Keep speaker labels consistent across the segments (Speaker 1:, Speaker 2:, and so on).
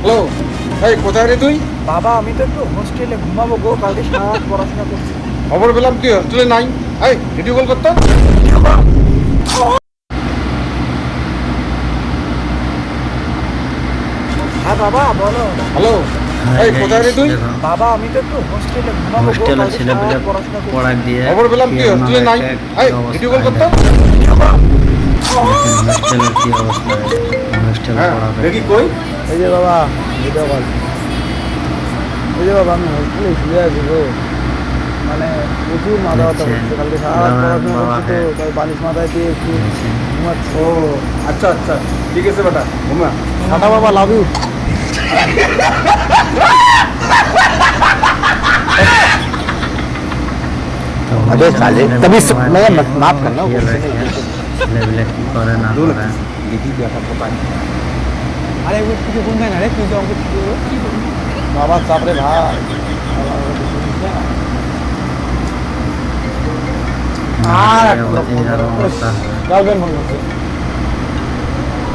Speaker 1: Hello এই কোথায় রে তুই?
Speaker 2: বাবা আমি তো একটু হোস্টেলে ঘুমাবো গো কালকে সারা রাত পড়াশোনা করছি।
Speaker 1: খবর পেলাম তুই হোস্টেলে নাই। এই ভিডিও কল করতো?
Speaker 2: হ্যাঁ বাবা বলো।
Speaker 1: হ্যালো এই কোথায় রে তুই?
Speaker 2: বাবা আমি তো একটু হোস্টেলে ঘুমাবো গো
Speaker 3: হোস্টেলে
Speaker 2: কালকে
Speaker 3: ছেলে
Speaker 2: সারা রাত পড়াশোনা করছি।
Speaker 3: পড়া দিয়ে
Speaker 1: খবর পেলাম তুই হোস্টেলে নাই? এই ভিডিও কল করতো?
Speaker 3: হোস্টেলের কি অবস্থা হোস্টেলে
Speaker 1: হ্যাঁ
Speaker 3: পড়া
Speaker 1: দেখি কই
Speaker 2: এই যে বাবা ভিডিও কল এই যে বাবা আমি হোস্টেলে শুয়ে আছি গো মানে প্রচুর মাথা ব্যথা
Speaker 3: দেখছেন?
Speaker 2: করছে কালকে সারা রাত
Speaker 3: বাবা-
Speaker 2: পড়াশোনা করছি তো
Speaker 3: বাবাকে-
Speaker 2: তাই বালিশ মাথায় দিয়ে একটু ঘুমাচ্ছি
Speaker 1: ও আচ্ছা আচ্ছা ঠিক আছে বেটা ঘুমা
Speaker 2: টাটা বাবা লাভ ইউ अबे साले, तभी से- मैं माफ करना, गुस्से
Speaker 1: দেখা
Speaker 2: আরে ও কিছু বলবে না রে? তুই বাবা চাপরে ভাই। আর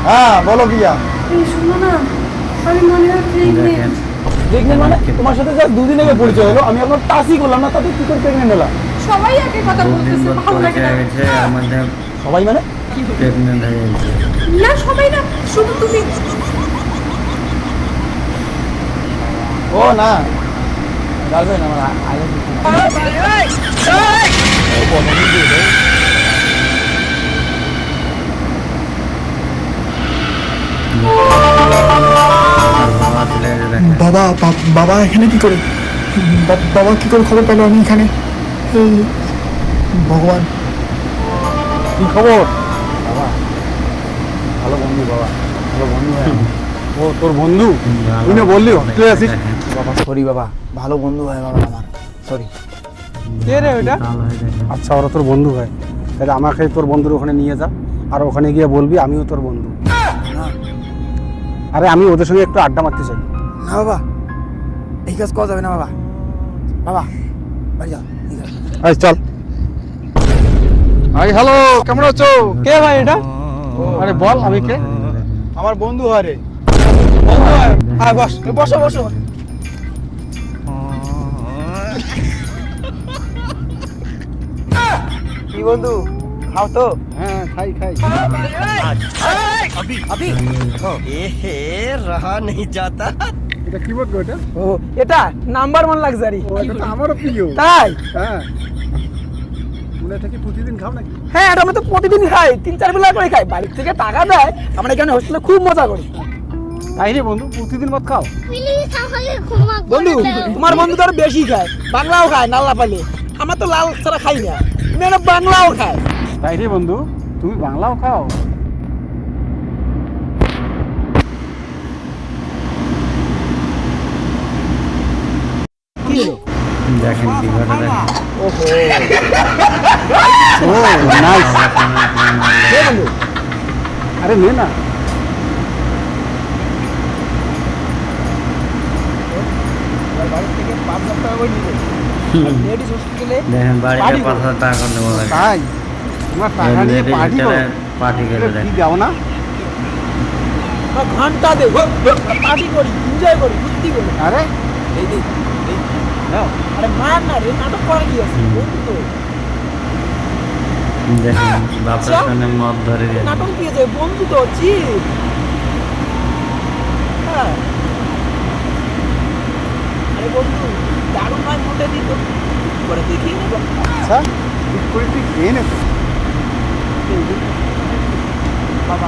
Speaker 2: হ্যাঁ বলো গিয়া।
Speaker 4: এই না আমি মনে হয় প্রেগনেন্ট
Speaker 2: মানে তোমার সাথে যা দুদিন আগে পরিচয় হলো আমি টাচই করলাম না তাতে কি করে প্রেগনেন্ট হলাম?
Speaker 4: সবাই একই কথা বলতেছে ভালো লাগে না।
Speaker 3: হয়েছে এর মধ্যে
Speaker 2: সবাই মানে?
Speaker 3: প্রেগনেন্ট হয়ে গেছে।
Speaker 4: না সবাই না শুধু তুমি।
Speaker 2: ও না। গার্লফ্রেন্ড আমার আই লাভ
Speaker 3: আর বাবা
Speaker 5: বাবা এখানে কি করে? বাবা কি করে খবর পেল আমি এখানে? ভগবান।
Speaker 2: কি খবর? ভালো বন্ধু বাবা ভালো বন্ধু ও তোর বন্ধু? তুই না বললি? হোস্টেলে আছিস বাবা সরি বাবা ভালো বন্ধু হয় বাবা আমার সরি কে রে
Speaker 3: হয়ে দেখেন।
Speaker 6: আচ্ছা ওরা তোর বন্ধু হয়। তাহলে আমাকে তোর বন্ধুর ওখানে নিয়ে যা আর ওখানে গিয়ে বলবি আমিও তোর বন্ধু। আরে আমি ওদের সঙ্গে একটু আড্ডা মারতে চাই।
Speaker 2: না বাবা এই কাজ করা যাবে না বাবা। বাবা বাড়ি যাও
Speaker 6: চল।
Speaker 1: হাই হ্যালো কেমন আছো?
Speaker 2: কে ভাই এটা?
Speaker 6: আরে বল আমি কে?
Speaker 2: আমার বন্ধু হয় রে বন্ধু হয় আয় বস বসো বসো। কি বন্ধু? খাও তো।
Speaker 6: হ্যাঁ খাই খাই।
Speaker 2: আবি
Speaker 6: এটা কি বলব এটা?
Speaker 2: ও এটা নাম্বার ওয়ান
Speaker 6: এটা আমারও প্রিয়।
Speaker 2: তাই?
Speaker 6: হ্যাঁ। মনে থেকে প্রতিদিন খাও নাকি?
Speaker 2: হ্যাঁ এটা আমরা তো প্রতিদিন খাই। তিন চার বেলা করে খাই। বাড়ির থেকে টাকা দেয় আমরা এখানে হোস্টেলে খুব মজা করি।
Speaker 6: তাই রে বন্ধু প্রতিদিন মদ খাও।
Speaker 2: বন্ধু তোমার বন্ধু তো আরও বেশি খায়। বাংলাও খায় নাল্লা পালে। আমরা তো লাল ছাড়া খাই না। বাংলাও খায়।
Speaker 6: তাই রে বন্ধু তুমি বাংলাও খাও
Speaker 2: কি
Speaker 3: দেখেন কি দেখেন
Speaker 6: ও নাইস আরে নে না
Speaker 2: বাড়ি থেকে পাঁচ লাখ টাকা করে নিবে লেডিস হসপিটালে
Speaker 3: দেখেন বাড়িতে পাঁচ হাজার টাকা করে দেবো
Speaker 6: তাই? তোমার টাকা নিয়ে পার্টি
Speaker 3: পার্টি করে।
Speaker 6: এটা যাও না?
Speaker 2: ঘণ্টা দেব পার্টি করি এনজয় করি ফুর্তি করি।
Speaker 6: আরে?
Speaker 2: এই আরে মার না রে নাটক করার কি আছে? বন্ধু তো।
Speaker 3: দেখেন বাপের
Speaker 2: আচ্ছা।
Speaker 3: সঙ্গে মদ ধরে দিয়ে
Speaker 2: নাটক কি আছে বন্ধু তো চিপ হ্যাঁ। আরে বন্ধু দারুণ মোটে দিত। করে দেখিয়ে নেব।
Speaker 6: আচ্ছা ঠিক করে তুই খেয়ে নে তো
Speaker 2: বাবা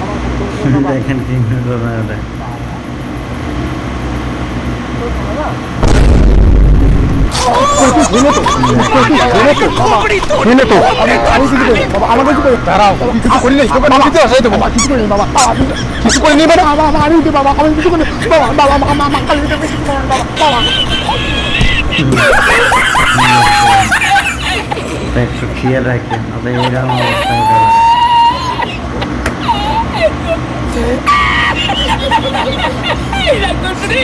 Speaker 2: বাবা,
Speaker 3: দেখেন কি ঘটনা ওটা একটু খেয়াল ওদের এরকম অবস্থা হতে পারে
Speaker 4: এরকম করে